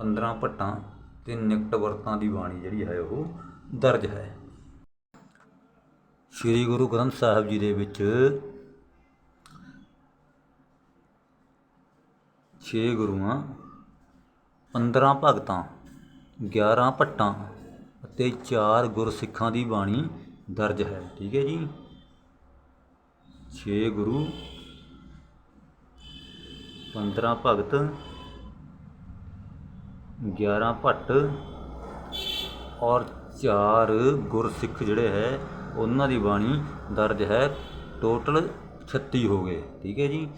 15 ਭੱਟਾਂ ਤੇ ਨਿਕਟਵਰਤਾਂ ਦੀ ਬਾਣੀ ਜਿਹੜੀ ਹੈ ਉਹ ਦਰਜ ਹੈ। ਸ੍ਰੀ ਗੁਰੂ ਗ੍ਰੰਥ ਸਾਹਿਬ ਜੀ ਦੇ ਵਿੱਚ 6 ਗੁਰੂਆਂ 15 ਭਗਤਾਂ 11 ਭੱਟਾਂ ਅਤੇ 4 ਗੁਰਸਿੱਖਾਂ ਦੀ ਬਾਣੀ ਦਰਜ ਹੈ। ਠੀਕ ਹੈ ਜੀ? ਛੇ ਗੁਰੂ 15 ਭਗਤ 11 ਭੱਟ ਔਰ ਚਾਰ ਗੁਰਸਿੱਖ ਜਿਹੜੇ ਹੈ, ਉਹਨਾਂ ਦੀ ਬਾਣੀ ਦਰਜ ਹੈ, ਟੋਟਲ 36 ਹੋ ਗਏ। ਠੀਕ ਹੈ ਜੀ?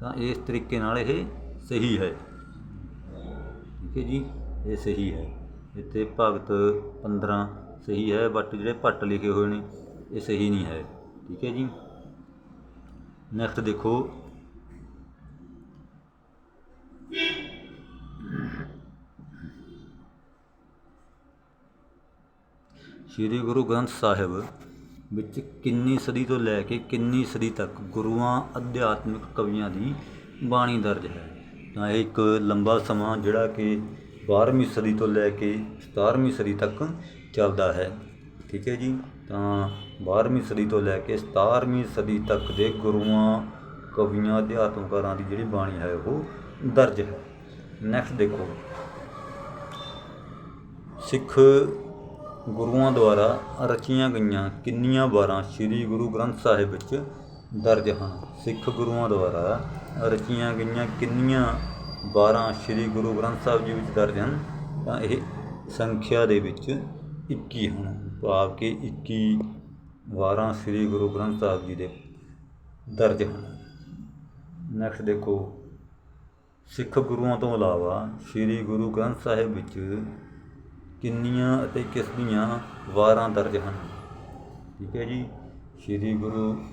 ਤਾਂ ਇਸ ਤਰੀਕੇ ਨਾਲ ਇਹ ਸਹੀ ਹੈ। ਠੀਕ ਹੈ ਜੀ? ਇਹ ਸਹੀ ਹੈ। ਇੱਥੇ ਭਗਤ 15 ਸਹੀ ਹੈ, ਬਟ ਜਿਹੜੇ ਭੱਟ ਲਿਖੇ ਹੋਏ ਨੇ, ਇਹ ਸਹੀ ਨਹੀਂ ਹੈ। ਠੀਕ ਹੈ ਜੀ? ਨੈਕਸਟ ਦੇਖੋ। ਸ੍ਰੀ ਗੁਰੂ ਗ੍ਰੰਥ ਸਾਹਿਬ ਵਿੱਚ ਕਿੰਨੀ ਸਦੀ ਤੋਂ ਲੈ ਕੇ ਕਿੰਨੀ ਸਦੀ ਤੱਕ ਗੁਰੂਆਂ, ਅਧਿਆਤਮਿਕ ਕਵੀਆਂ ਦੀ ਬਾਣੀ ਦਰਜ ਹੈ। ਤਾਂ ਇਹ ਇੱਕ ਲੰਬਾ ਸਮਾਂ ਜਿਹੜਾ ਕਿ 12ਵੀਂ ਸਦੀ ਤੋਂ ਲੈ ਕੇ 17ਵੀਂ ਸਦੀ ਤੱਕ ਚੱਲਦਾ ਹੈ। ਠੀਕ ਹੈ ਜੀ। ਤਾਂ 12ਵੀਂ ਸਦੀ ਤੋਂ ਲੈ ਕੇ 17ਵੀਂ ਸਦੀ ਤੱਕ ਦੇ ਗੁਰੂਆਂ, ਕਵੀਆਂ, ਅਧਿਆਤਮਕਾਰਾਂ ਦੀ ਜਿਹੜੀ ਬਾਣੀ ਹੈ, ਉਹ ਦਰਜ ਹੈ। ਨੈਕਸਟ ਦੇਖੋ। ਸਿੱਖ ਗੁਰੂਆਂ ਦੁਆਰਾ ਰਚੀਆਂ ਗਈਆਂ ਕਿੰਨੀਆਂ ਵਾਰਾਂ ਸ੍ਰੀ ਗੁਰੂ ਗ੍ਰੰਥ ਸਾਹਿਬ ਵਿੱਚ ਦਰਜ ਹਨ? ਸਿੱਖ ਗੁਰੂਆਂ ਦੁਆਰਾ ਰਚੀਆਂ ਗਈਆਂ ਕਿੰਨੀਆਂ ਵਾਰਾਂ ਸ੍ਰੀ ਗੁਰੂ ਗ੍ਰੰਥ ਸਾਹਿਬ ਜੀ ਵਿੱਚ ਦਰਜ ਹਨ? ਤਾਂ ਇਹ ਸੰਖਿਆ ਦੇ ਵਿੱਚ 21 ਹਨ। ਭਾਵ ਕਿ 21 ਵਾਰਾਂ ਸ੍ਰੀ ਗੁਰੂ ਗ੍ਰੰਥ ਸਾਹਿਬ ਜੀ ਦੇ ਦਰਜ ਹਨ। ਨੈਕਸਟ ਦੇਖੋ, ਸਿੱਖ ਗੁਰੂਆਂ ਤੋਂ ਇਲਾਵਾ ਸ੍ਰੀ ਗੁਰੂ ਗ੍ਰੰਥ ਸਾਹਿਬ ਵਿੱਚ ਕਿੰਨੀਆਂ ਅਤੇ ਕਿਸ ਦੀਆਂ ਵਾਰਾਂ ਦਰਜ ਹਨ? ਠੀਕ ਹੈ ਜੀ। ਸ੍ਰੀ ਗੁਰੂ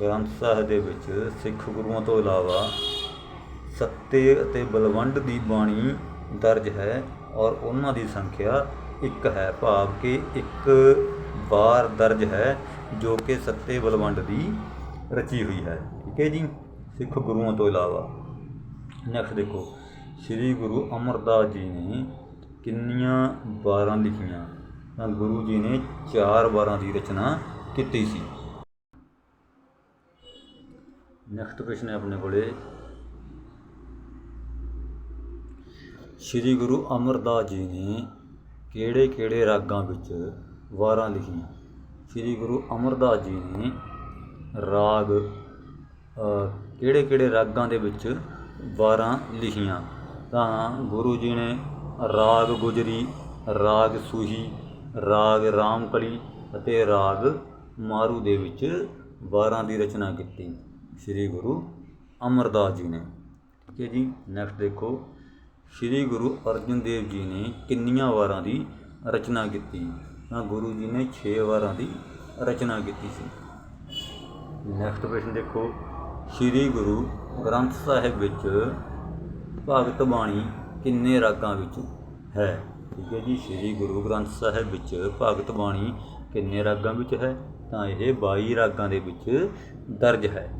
ਗ੍ਰੰਥ ਸਾਹਿਬ ਦੇ ਵਿੱਚ ਸਿੱਖ ਗੁਰੂਆਂ ਤੋਂ ਇਲਾਵਾ ਸੱਤੇ ਅਤੇ ਬਲਵੰਡ ਦੀ ਬਾਣੀ ਦਰਜ ਹੈ ਔਰ ਉਹਨਾਂ ਦੀ ਸੰਖਿਆ ਇੱਕ ਹੈ ਭਾਵ ਕਿ ਇੱਕ ਵਾਰ ਦਰਜ ਹੈ ਜੋ ਕਿ ਸੱਤੇ ਬਲਵੰਡ ਦੀ ਰਚੀ ਹੋਈ ਹੈ। ਠੀਕ ਹੈ ਜੀ? ਸਿੱਖ ਗੁਰੂਆਂ ਤੋਂ ਇਲਾਵਾ ਨੈਕਸਟ ਦੇਖੋ, ਸ੍ਰੀ ਗੁਰੂ ਅਮਰਦਾਸ ਜੀ ਨੇ ਕਿੰਨੀਆਂ ਵਾਰਾਂ ਲਿਖੀਆਂ? ਤਾਂ ਗੁਰੂ ਜੀ ਨੇ ਚਾਰ ਵਾਰਾਂ ਦੀ ਰਚਨਾ ਕੀਤੀ ਸੀ। ਨੈਕਸਟ ਕੁਐਸਚਨ ਹੈ ਆਪਣੇ ਕੋਲੇ। ਸ੍ਰੀ ਗੁਰੂ ਅਮਰਦਾਸ ਜੀ ਨੇ ਕਿਹੜੇ ਕਿਹੜੇ ਰਾਗਾਂ ਵਿੱਚ ਵਾਰਾਂ ਲਿਖੀਆਂ? ਸ੍ਰੀ ਗੁਰੂ ਅਮਰਦਾਸ ਜੀ ਨੇ ਰਾਗ ਕਿਹੜੇ ਕਿਹੜੇ ਰਾਗਾਂ ਦੇ ਵਿੱਚ ਵਾਰਾਂ ਲਿਖੀਆਂ? ਤਾਂ ਗੁਰੂ ਜੀ ਨੇ ਰਾਗ ਗੁਜਰੀ, ਰਾਗ ਸੂਹੀ, ਰਾਗ ਰਾਮਕਲੀ ਅਤੇ ਰਾਗ ਮਾਰੂ ਦੇ ਵਿੱਚ ਵਾਰਾਂ ਦੀ ਰਚਨਾ ਕੀਤੀ। ਸ੍ਰੀ ਗੁਰੂ ਅਮਰਦਾਸ ਜੀ ਨੇ। ਠੀਕ ਹੈ ਜੀ ਨੈਕਸਟ ਦੇਖੋ। ਸ੍ਰੀ ਗੁਰੂ ਅਰਜਨ ਦੇਵ ਜੀ ਨੇ ਕਿੰਨੀਆਂ ਵਾਰਾਂ ਦੀ ਰਚਨਾ ਕੀਤੀ? ਤਾਂ ਗੁਰੂ ਜੀ ਨੇ 6 ਵਾਰਾਂ ਦੀ ਰਚਨਾ ਕੀਤੀ ਸੀ। ਨੈਕਸਟ ਕੁਐਸਚਨ ਦੇਖੋ। ਸ੍ਰੀ ਗੁਰੂ ਗ੍ਰੰਥ ਸਾਹਿਬ ਵਿੱਚ ਭਗਤ ਬਾਣੀ ਕਿੰਨੇ ਰਾਗਾਂ ਵਿੱਚ ਹੈ? ਠੀਕ ਹੈ ਜੀ ਸ੍ਰੀ ਗੁਰੂ ਗ੍ਰੰਥ ਸਾਹਿਬ ਵਿੱਚ ਭਗਤ ਬਾਣੀ ਕਿੰਨੇ ਰਾਗਾਂ ਵਿੱਚ ਹੈ? ਤਾਂ ਇਹ 22 ਰਾਗਾਂ ਦੇ ਵਿੱਚ ਦਰਜ ਹੈ।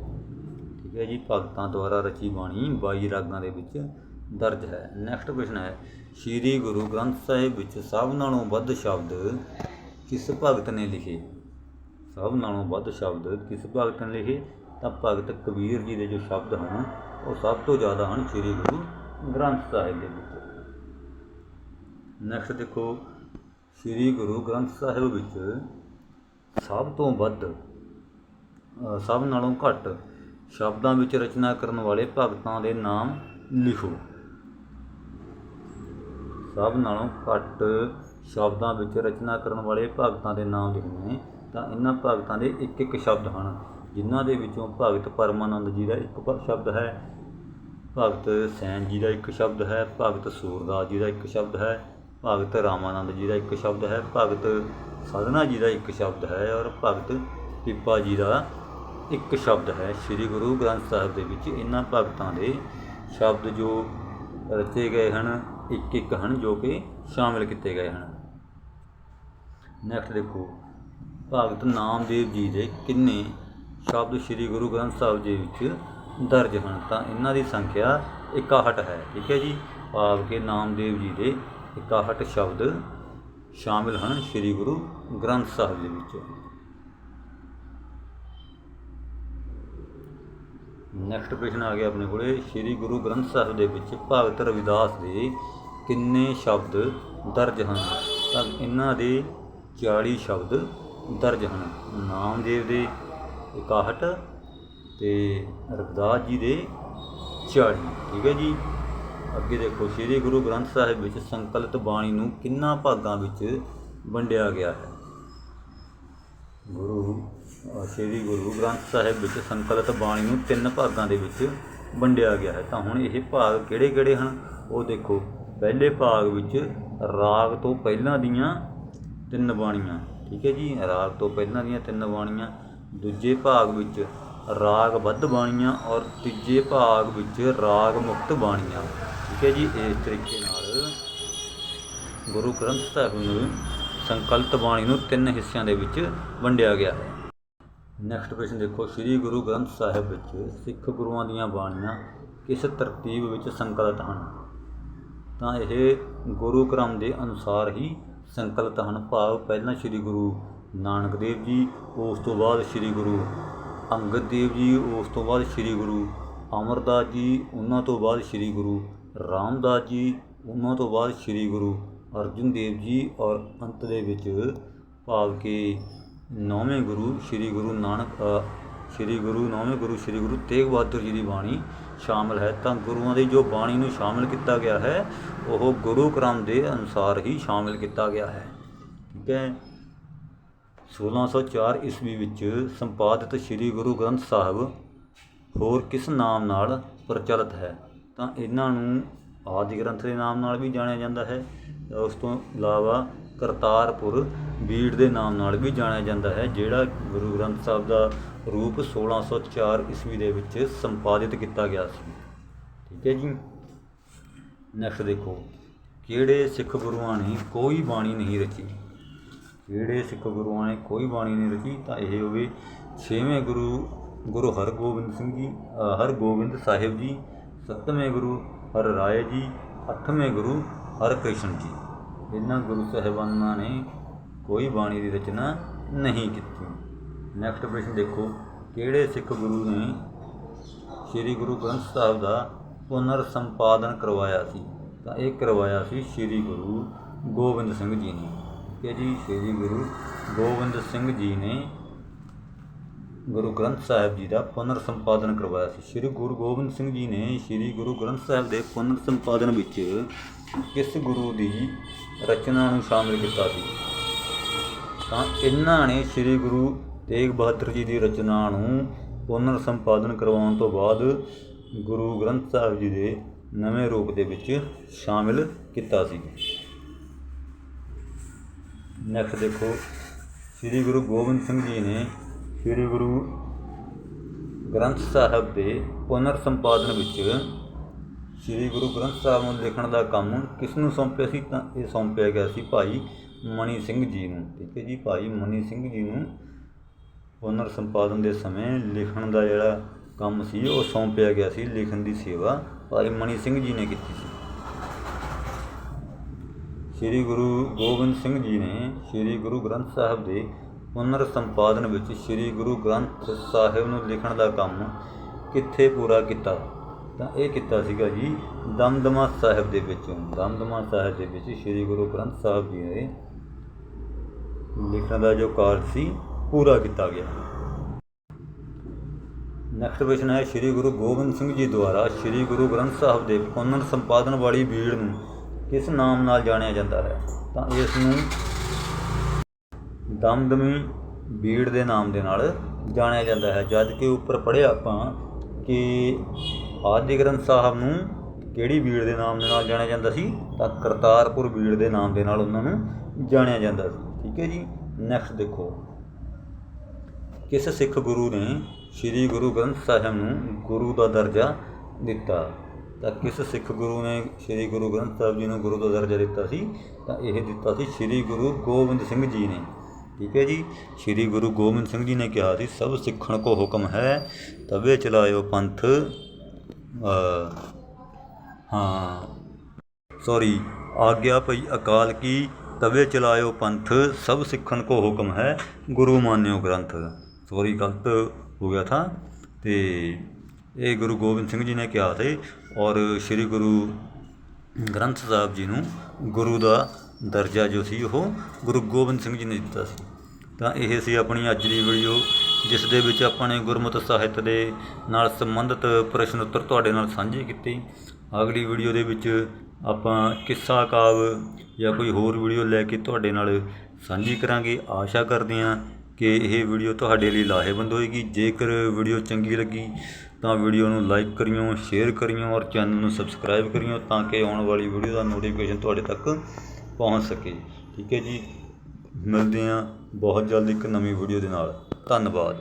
ਠੀਕ ਹੈ ਜੀ ਭਗਤਾਂ ਦੁਆਰਾ ਰਚੀ ਬਾਣੀ 22 ਰਾਗਾਂ ਦੇ ਵਿੱਚ ਦਰਜ ਹੈ। ਨੈਕਸਟ ਕੁਐਸਚਨ ਹੈ, ਸ੍ਰੀ ਗੁਰੂ ਗ੍ਰੰਥ ਸਾਹਿਬ ਵਿੱਚ ਸਭ ਨਾਲੋਂ ਵੱਧ ਸ਼ਬਦ ਕਿਸ ਭਗਤ ਨੇ ਲਿਖੇ? ਸਭ ਨਾਲੋਂ ਵੱਧ ਸ਼ਬਦ ਕਿਸ ਭਗਤ ਨੇ ਲਿਖੇ? ਤਾਂ ਭਗਤ ਕਬੀਰ ਜੀ ਦੇ ਜੋ ਸ਼ਬਦ ਹਨ, ਉਹ ਸਭ ਤੋਂ ਜ਼ਿਆਦਾ ਹਨ ਸ੍ਰੀ ਗੁਰੂ ਗ੍ਰੰਥ ਸਾਹਿਬ ਦੇ ਵਿੱਚ। ਨੈਕਸਟ ਦੇਖੋ, ਸ੍ਰੀ ਗੁਰੂ ਗ੍ਰੰਥ ਸਾਹਿਬ ਵਿੱਚ ਸਭ ਤੋਂ ਵੱਧ ਸਭ ਨਾਲੋਂ ਘੱਟ ਸ਼ਬਦਾਂ ਵਿੱਚ ਰਚਨਾ ਕਰਨ ਵਾਲੇ ਭਗਤਾਂ ਦੇ ਨਾਮ ਲਿਖੋ। ਸਭ ਨਾਲੋਂ ਘੱਟ ਸ਼ਬਦਾਂ ਵਿੱਚ ਰਚਨਾ ਕਰਨ ਵਾਲੇ ਭਗਤਾਂ ਦੇ ਨਾਮ ਲਿਖਣੇ ਤਾਂ ਇਹਨਾਂ ਭਗਤਾਂ ਦੇ ਇੱਕ ਇੱਕ ਸ਼ਬਦ ਹਨ, ਜਿਨ੍ਹਾਂ ਦੇ ਵਿੱਚੋਂ ਭਗਤ ਪਰਮਾਨੰਦ ਜੀ ਦਾ ਇੱਕ ਸ਼ਬਦ ਹੈ, ਭਗਤ ਸੈਨ ਜੀ ਦਾ ਇੱਕ ਸ਼ਬਦ ਹੈ, ਭਗਤ ਸੂਰਦਾਸ ਜੀ ਦਾ ਇੱਕ ਸ਼ਬਦ ਹੈ, ਭਗਤ ਰਾਮਾਨੰਦ ਜੀ ਦਾ ਇੱਕ ਸ਼ਬਦ ਹੈ, ਭਗਤ ਸਾਧਨਾ ਜੀ ਦਾ ਇੱਕ ਸ਼ਬਦ ਹੈ ਔਰ ਭਗਤ ਪੀਪਾ ਜੀ ਦਾ ਇੱਕ ਸ਼ਬਦ ਹੈ। ਸ੍ਰੀ ਗੁਰੂ ਗ੍ਰੰਥ ਸਾਹਿਬ ਦੇ ਵਿੱਚ ਇਹਨਾਂ ਭਗਤਾਂ ਦੇ ਸ਼ਬਦ ਜੋ ਰਚੇ ਗਏ ਹਨ ਇੱਕ ਇੱਕ ਹਨ ਜੋ ਕਿ ਸ਼ਾਮਿਲ ਕੀਤੇ ਗਏ ਹਨ। ਨੈਕਸਟ ਦੇਖੋ, ਭਗਤ ਨਾਮਦੇਵ ਜੀ ਦੇ ਕਿੰਨੇ ਸ਼ਬਦ ਸ੍ਰੀ ਗੁਰੂ ਗ੍ਰੰਥ ਸਾਹਿਬ ਜੀ ਵਿੱਚ ਦਰਜ ਹਨ ਤਾਂ ਇਹਨਾਂ ਦੀ ਸੰਖਿਆ 61 ਹੈ, ਠੀਕ ਹੈ ਜੀ? ਭਾਵ ਕਿ ਨਾਮਦੇਵ ਜੀ ਦੇ 61 ਸ਼ਬਦ ਸ਼ਾਮਿਲ ਹਨ ਸ੍ਰੀ ਗੁਰੂ ਗ੍ਰੰਥ ਸਾਹਿਬ ਦੇ ਵਿੱਚ। ਨੈਕਸਟ ਪ੍ਰਸ਼ਨ ਆ ਗਿਆ ਆਪਣੇ ਕੋਲੇ। ਸ੍ਰੀ ਗੁਰੂ ਗ੍ਰੰਥ ਸਾਹਿਬ ਦੇ ਵਿੱਚ ਭਗਤ ਰਵਿਦਾਸ ਦੇ ਕਿੰਨੇ ਸ਼ਬਦ ਦਰਜ ਹਨ? ਤਾਂ ਇਹਨਾਂ ਦੇ 40 ਸ਼ਬਦ ਦਰਜ ਹਨ। ਨਾਮਦੇਵ ਦੇ 61 ਤੇ ਰਵਿਦਾਸ ਜੀ ਦੇ 40 ਠੀਕ ਹੈ ਜੀ? ਅੱਗੇ ਦੇਖੋ, ਸ੍ਰੀ ਗੁਰੂ ਗ੍ਰੰਥ ਸਾਹਿਬ ਵਿੱਚ ਸੰਕਲਿਤ ਬਾਣੀ ਨੂੰ ਕਿੰਨਾ ਭਾਗਾਂ ਵਿੱਚ ਵੰਡਿਆ ਗਿਆ ਹੈ? ਗੁਰੂ ਸ੍ਰੀ ਗੁਰੂ ਗ੍ਰੰਥ ਸਾਹਿਬ ਵਿੱਚ ਸੰਕਲਿਤ ਬਾਣੀ ਨੂੰ ਤਿੰਨ ਭਾਗਾਂ ਦੇ ਵਿੱਚ ਵੰਡਿਆ ਗਿਆ ਹੈ। ਤਾਂ ਹੁਣ ਇਹ ਭਾਗ ਕਿਹੜੇ-ਕਿਹੜੇ ਹਨ? ਉਹ ਦੇਖੋ, ਪਹਿਲੇ ਭਾਗ ਵਿੱਚ ਰਾਗ ਤੋਂ ਪਹਿਲਾਂ ਦੀਆਂ ਤਿੰਨ ਬਾਣੀਆਂ, ਠੀਕ ਹੈ ਜੀ? ਰਾਗ ਤੋਂ ਪਹਿਲਾਂ ਦੀਆਂ ਤਿੰਨ ਬਾਣੀਆਂ, ਦੂਜੇ ਭਾਗ ਵਿੱਚ ਰਾਗ ਵੱਧ ਬਾਣੀਆਂ ਔਰ ਤੀਜੇ ਭਾਗ ਵਿੱਚ ਰਾਗ ਮੁਕਤ ਬਾਣੀਆਂ, ਠੀਕ ਹੈ ਜੀ? ਇਸ ਤਰੀਕੇ ਨਾਲ ਗੁਰੂ ਗ੍ਰੰਥ ਸਾਹਿਬ ਨੂੰ ਸੰਕਲਿਤ ਬਾਣੀ ਨੂੰ ਤਿੰਨ ਹਿੱਸਿਆਂ ਦੇ ਵਿੱਚ ਵੰਡਿਆ ਗਿਆ ਹੈ। ਨੈਕਸਟ ਕੁਐਸਚਨ ਦੇਖੋ, ਸ੍ਰੀ ਗੁਰੂ ਗ੍ਰੰਥ ਸਾਹਿਬ ਵਿੱਚ ਸਿੱਖ ਗੁਰੂਆਂ ਦੀਆਂ ਬਾਣੀਆਂ ਕਿਸ ਤਰਤੀਬ ਵਿੱਚ ਸੰਕਲਿਤ ਹਨ? ਤਾਂ ਇਹ ਗੁਰੂ ਕ੍ਰਮ ਦੇ ਅਨੁਸਾਰ ਹੀ ਸੰਕਲਿਤ ਹਨ। ਭਾਵ ਪਹਿਲਾਂ ਸ੍ਰੀ ਗੁਰੂ ਨਾਨਕ ਦੇਵ ਜੀ, ਉਸ ਤੋਂ ਬਾਅਦ ਸ੍ਰੀ ਗੁਰੂ ਅੰਗਦ ਦੇਵ ਜੀ, ਉਸ ਤੋਂ ਬਾਅਦ ਸ੍ਰੀ ਗੁਰੂ ਅਮਰਦਾਸ ਜੀ, ਉਹਨਾਂ ਤੋਂ ਬਾਅਦ ਸ੍ਰੀ ਗੁਰੂ ਰਾਮਦਾਸ ਜੀ, ਉਹਨਾਂ ਤੋਂ ਬਾਅਦ ਸ੍ਰੀ ਗੁਰੂ ਅਰਜਨ ਦੇਵ ਜੀ ਔਰ ਅੰਤ ਦੇ ਵਿੱਚ ਭਾਵ ਕਿ ਨੌਵੇਂ ਗੁਰੂ ਸ੍ਰੀ ਗੁਰੂ ਨਾਨਕ ਸ੍ਰੀ ਗੁਰੂ, ਨੌਵੇਂ ਗੁਰੂ ਸ੍ਰੀ ਗੁਰੂ ਤੇਗ ਬਹਾਦਰ ਜੀ ਦੀ ਬਾਣੀ ਸ਼ਾਮਲ ਹੈ। ਤਾਂ ਗੁਰੂਆਂ ਦੀ ਜੋ ਬਾਣੀ ਨੂੰ ਸ਼ਾਮਲ ਕੀਤਾ ਗਿਆ ਹੈ, ਉਹ ਗੁਰੂ ਕ੍ਰਮ ਦੇ ਅਨੁਸਾਰ ਹੀ ਸ਼ਾਮਲ ਕੀਤਾ ਗਿਆ ਹੈ। ਠੀਕ ਹੈ। 1604 ਈਸਵੀ ਵਿੱਚ ਸੰਪਾਦਿਤ ਸ੍ਰੀ ਗੁਰੂ ਗ੍ਰੰਥ ਸਾਹਿਬ ਹੋਰ ਕਿਸ ਨਾਮ ਨਾਲ ਪ੍ਰਚਲਿਤ ਹੈ? ਤਾਂ ਇਹਨਾਂ ਨੂੰ ਆਦਿ ਗ੍ਰੰਥ ਦੇ ਨਾਮ ਨਾਲ ਵੀ ਜਾਣਿਆ ਜਾਂਦਾ ਹੈ। ਉਸ ਤੋਂ ਇਲਾਵਾ ਕਰਤਾਰਪੁਰ ਬੀੜ ਦੇ ਨਾਮ ਨਾਲ ਵੀ ਜਾਣਿਆ ਜਾਂਦਾ ਹੈ, ਜਿਹੜਾ ਗੁਰੂ ਗ੍ਰੰਥ ਸਾਹਿਬ ਦਾ ਰੂਪ 1604 ਈਸਵੀ ਦੇ ਵਿੱਚ ਸੰਪਾਦਿਤ ਕੀਤਾ ਗਿਆ ਸੀ। ਠੀਕ ਹੈ ਜੀ। ਨੈਕਸਟ ਦੇਖੋ, ਕਿਹੜੇ ਸਿੱਖ ਗੁਰੂਆਂ ਨੇ ਕੋਈ ਬਾਣੀ ਨਹੀਂ ਰਚੀ? ਕਿਹੜੇ ਸਿੱਖ ਗੁਰੂਆਂ ਨੇ ਕੋਈ ਬਾਣੀ ਨਹੀਂ ਰਚੀ? ਤਾਂ ਇਹ ਹੋਵੇ ਛੇਵੇਂ ਗੁਰੂ ਗੁਰੂ ਹਰਗੋਬਿੰਦ ਸਿੰਘ ਜੀ ਹਰਗੋਬਿੰਦ ਸਾਹਿਬ ਜੀ, ਸੱਤਵੇਂ ਗੁਰੂ ਹਰ ਰਾਏ ਜੀ, ਅੱਠਵੇਂ ਗੁਰੂ ਹਰਕ੍ਰਿਸ਼ਨ ਜੀ। ਇਹਨਾਂ ਗੁਰੂ ਸਾਹਿਬਾਨਾਂ ਨੇ ਕੋਈ ਬਾਣੀ ਦੀ ਰਚਨਾ ਨਹੀਂ ਕੀਤੀ। ਨੈਕਸਟ ਪ੍ਰਸ਼ਨ ਦੇਖੋ, ਕਿਹੜੇ ਸਿੱਖ ਗੁਰੂ ਨੇ ਸ੍ਰੀ ਗੁਰੂ ਗ੍ਰੰਥ ਸਾਹਿਬ ਦਾ ਪੁਨਰ ਸੰਪਾਦਨ ਕਰਵਾਇਆ ਸੀ? ਤਾਂ ਇਹ ਕਰਵਾਇਆ ਸੀ ਸ੍ਰੀ ਗੁਰੂ ਗੋਬਿੰਦ ਸਿੰਘ ਜੀ ਨੇ। ਕਿ ਜੀ, ਸ੍ਰੀ ਗੁਰੂ ਗੋਬਿੰਦ ਸਿੰਘ ਜੀ ਨੇ ਗੁਰੂ ਗ੍ਰੰਥ ਸਾਹਿਬ ਜੀ ਦਾ ਪੁਨਰ ਸੰਪਾਦਨ ਕਰਵਾਇਆ ਸੀ। ਸ੍ਰੀ ਗੁਰੂ ਗੋਬਿੰਦ ਸਿੰਘ ਜੀ ਨੇ ਸ੍ਰੀ ਗੁਰੂ ਗ੍ਰੰਥ ਸਾਹਿਬ ਦੇ ਪੁਨਰ ਸੰਪਾਦਨ ਵਿੱਚ ਕਿਸ ਗੁਰੂ ਦੀ ਰਚਨਾ ਨੂੰ ਸ਼ਾਮਿਲ ਕੀਤਾ ਸੀ? ਤਾਂ ਇਹਨਾਂ ਨੇ ਸ੍ਰੀ ਗੁਰੂ ਤੇਗ ਬਹਾਦਰ ਜੀ ਦੀ ਰਚਨਾ ਨੂੰ ਪੁਨਰ ਸੰਪਾਦਨ ਕਰਵਾਉਣ ਤੋਂ ਬਾਅਦ ਗੁਰੂ ਗ੍ਰੰਥ ਸਾਹਿਬ ਜੀ ਦੇ ਨਵੇਂ ਰੂਪ ਦੇ ਵਿੱਚ ਸ਼ਾਮਿਲ ਕੀਤਾ ਸੀ। ਨੈਕਸਟ ਦੇਖੋ, ਸ੍ਰੀ ਗੁਰੂ ਗੋਬਿੰਦ ਸਿੰਘ ਜੀ ਨੇ ਸ੍ਰੀ ਗੁਰੂ ਗ੍ਰੰਥ ਸਾਹਿਬ ਦੇ ਪੁਨਰ ਸੰਪਾਦਨ ਵਿੱਚ ਸ੍ਰੀ ਗੁਰੂ ਗ੍ਰੰਥ ਸਾਹਿਬ ਨੂੰ ਲਿਖਣ ਦਾ ਕੰਮ ਕਿਸ ਨੂੰ ਸੌਂਪਿਆ ਸੀ ਤਾਂ ਇਹ ਸੌਂਪਿਆ ਗਿਆ ਸੀ ਭਾਈ ਮਣੀ ਸਿੰਘ ਜੀ ਨੂੰ। ਠੀਕ ਹੈ ਜੀ, ਭਾਈ ਮਣੀ ਸਿੰਘ ਜੀ ਨੂੰ ਪੁਨਰ ਸੰਪਾਦਨ ਦੇ ਸਮੇਂ ਲਿਖਣ ਦਾ ਜਿਹੜਾ ਕੰਮ ਸੀ, ਉਹ ਸੌਂਪਿਆ ਗਿਆ ਸੀ ਲਿਖਣ ਦੀ ਸੇਵਾ ਭਾਈ ਮਣੀ ਸਿੰਘ ਜੀ ਨੇ ਕੀਤੀ ਸੀ। ਸ੍ਰੀ ਗੁਰੂ ਗੋਬਿੰਦ ਸਿੰਘ ਜੀ ਨੇ ਸ੍ਰੀ ਗੁਰੂ ਗ੍ਰੰਥ ਸਾਹਿਬ ਦੇ ਪੁਨਰ ਸੰਪਾਦਨ ਵਿੱਚ ਸ੍ਰੀ ਗੁਰੂ ਗ੍ਰੰਥ ਸਾਹਿਬ ਨੂੰ ਲਿਖਣ ਦਾ ਕੰਮ ਕਿੱਥੇ ਪੂਰਾ ਕੀਤਾ? ਤਾਂ ਇਹ ਕੀਤਾ ਸੀਗਾ ਜੀ ਦਮਦਮਾ ਸਾਹਿਬ ਦੇ ਵਿੱਚ। ਦਮਦਮਾ ਸਾਹਿਬ ਦੇ ਵਿੱਚ ਸ੍ਰੀ ਗੁਰੂ ਗ੍ਰੰਥ ਸਾਹਿਬ ਜੀ ਦੇ ਲਿਖਣ ਦਾ ਜੋ ਕਾਰਜ ਸੀ, ਪੂਰਾ ਕੀਤਾ ਗਿਆ। ਨੈਕਸਟ ਪ੍ਰਸ਼ਨ ਹੈ ਸ੍ਰੀ ਗੁਰੂ ਗੋਬਿੰਦ ਸਿੰਘ ਜੀ ਦੁਆਰਾ ਸ੍ਰੀ ਗੁਰੂ ਗ੍ਰੰਥ ਸਾਹਿਬ ਦੇ ਪੁਨਰ ਸੰਪਾਦਨ ਵਾਲੀ ਬੀੜ ਨੂੰ ਕਿਸ ਨਾਮ ਨਾਲ ਜਾਣਿਆ ਜਾਂਦਾ ਹੈ? ਤਾਂ ਇਸ ਨੂੰ ਦਮਦਮੀ ਬੀੜ ਦੇ ਨਾਮ ਦੇ ਨਾਲ ਜਾਣਿਆ ਜਾਂਦਾ ਹੈ। ਜਦ ਕਿ ਉੱਪਰ ਪੜ੍ਹਿਆ ਆਪਾਂ ਕਿ ਆਦਿ ਗ੍ਰੰਥ ਸਾਹਿਬ ਨੂੰ ਕਿਹੜੀ ਬੀੜ ਦੇ ਨਾਮ ਦੇ ਨਾਲ ਜਾਣਿਆ ਜਾਂਦਾ ਸੀ? ਤਾਂ ਕਰਤਾਰਪੁਰ ਬੀੜ ਦੇ ਨਾਮ ਦੇ ਨਾਲ ਉਹਨਾਂ ਨੂੰ ਜਾਣਿਆ ਜਾਂਦਾ ਸੀ। ਠੀਕ ਹੈ ਜੀ? ਨੈਕਸਟ ਦੇਖੋ। ਕਿਸ ਸਿੱਖ ਗੁਰੂ ਨੇ ਸ੍ਰੀ ਗੁਰੂ ਗ੍ਰੰਥ ਸਾਹਿਬ ਨੂੰ ਗੁਰੂ ਦਾ ਦਰਜਾ ਦਿੱਤਾ? ਤਾਂ ਕਿਸ ਸਿੱਖ ਗੁਰੂ ਨੇ ਸ੍ਰੀ ਗੁਰੂ ਗ੍ਰੰਥ ਸਾਹਿਬ ਜੀ ਨੂੰ ਗੁਰੂ ਦਾ ਦਰਜਾ ਦਿੱਤਾ ਸੀ? ਤਾਂ ਇਹ ਦਿੱਤਾ ਸੀ ਸ੍ਰੀ ਗੁਰੂ ਗੋਬਿੰਦ ਸਿੰਘ ਜੀ ਨੇ। ਠੀਕ ਹੈ ਜੀ। ਸ੍ਰੀ ਗੁਰੂ ਗੋਬਿੰਦ ਸਿੰਘ ਜੀ ਨੇ ਕਿਹਾ ਸੀ, ਸਭ ਸਿੱਖਣ ਕੋ ਹੁਕਮ ਹੈ, ਤਵੇ ਚਲਾਇਓ ਪੰਥ। ਹਾਂ ਸੌਰੀ ਆਗਿਆ ਭਈ ਅਕਾਲ ਕੀ, ਤਵੇ ਚਲਾਇਓ ਪੰਥ, ਸਭ ਸਿੱਖਣ ਕੋ ਹੁਕਮ ਹੈ, ਗੁਰੂ ਮਾਨਿਓ ਗ੍ਰੰਥ। ਸੌਰੀ ਗਲਤ ਹੋ ਗਿਆ ਥਾ। ਤੇ ਇਹ ਗੁਰੂ ਗੋਬਿੰਦ ਸਿੰਘ ਜੀ ਨੇ ਕਿਹਾ ਸੀ ਔਰ ਸ੍ਰੀ ਗੁਰੂ ਗ੍ਰੰਥ ਸਾਹਿਬ ਜੀ ਨੂੰ ਗੁਰੂ ਦਾ ਦਰਜਾ ਜੋ ਸੀ ਉਹ ਗੁਰੂ ਗੋਬਿੰਦ ਸਿੰਘ ਜੀ ਨੇ ਦਿੱਤਾ ਸੀ। ਤਾਂ ਇਹ ਸੀ ਆਪਣੀ ਅੱਜ ਦੀ ਵੀਡੀਓ ਜਿਸ ਦੇ ਵਿੱਚ ਆਪਾਂ ਨੇ ਗੁਰਮਤਿ ਸਾਹਿਤ ਦੇ ਨਾਲ ਸੰਬੰਧਿਤ ਪ੍ਰਸ਼ਨ ਉੱਤਰ ਤੁਹਾਡੇ ਨਾਲ ਸਾਂਝੇ ਕੀਤੇ। ਅਗਲੀ ਵੀਡੀਓ ਦੇ ਵਿੱਚ ਆਪਾਂ ਕਿੱਸਾ ਕਾਵ ਜਾਂ ਕੋਈ ਹੋਰ ਵੀਡੀਓ ਲੈ ਕੇ ਤੁਹਾਡੇ ਨਾਲ ਸਾਂਝੀ ਕਰਾਂਗੇ। ਆਸ਼ਾ ਕਰਦੇ ਹਾਂ ਕਿ ਇਹ ਵੀਡੀਓ ਤੁਹਾਡੇ ਲਈ ਲਾਹੇਵੰਦ ਹੋਏਗੀ। ਜੇਕਰ ਵੀਡੀਓ ਚੰਗੀ ਲੱਗੀ ਤਾਂ ਵੀਡੀਓ ਨੂੰ ਲਾਈਕ ਕਰਿਓ ਸ਼ੇਅਰ ਕਰਿਓ ਔਰ ਚੈਨਲ ਨੂੰ ਸਬਸਕ੍ਰਾਈਬ ਕਰਿਓ ਤਾਂ ਕਿ ਆਉਣ ਵਾਲੀ ਵੀਡੀਓ ਦਾ ਨੋਟੀਫਿਕੇਸ਼ਨ ਤੁਹਾਡੇ ਤੱਕ ਪਹੁੰਚ ਸਕੇ ਠੀਕ ਹੈ ਜੀ। ਮਿਲਦੇ ਹਾਂ ਬਹੁਤ ਜਲਦ ਇੱਕ ਨਵੀਂ ਵੀਡੀਓ ਦੇ ਨਾਲ। ਧੰਨਵਾਦ।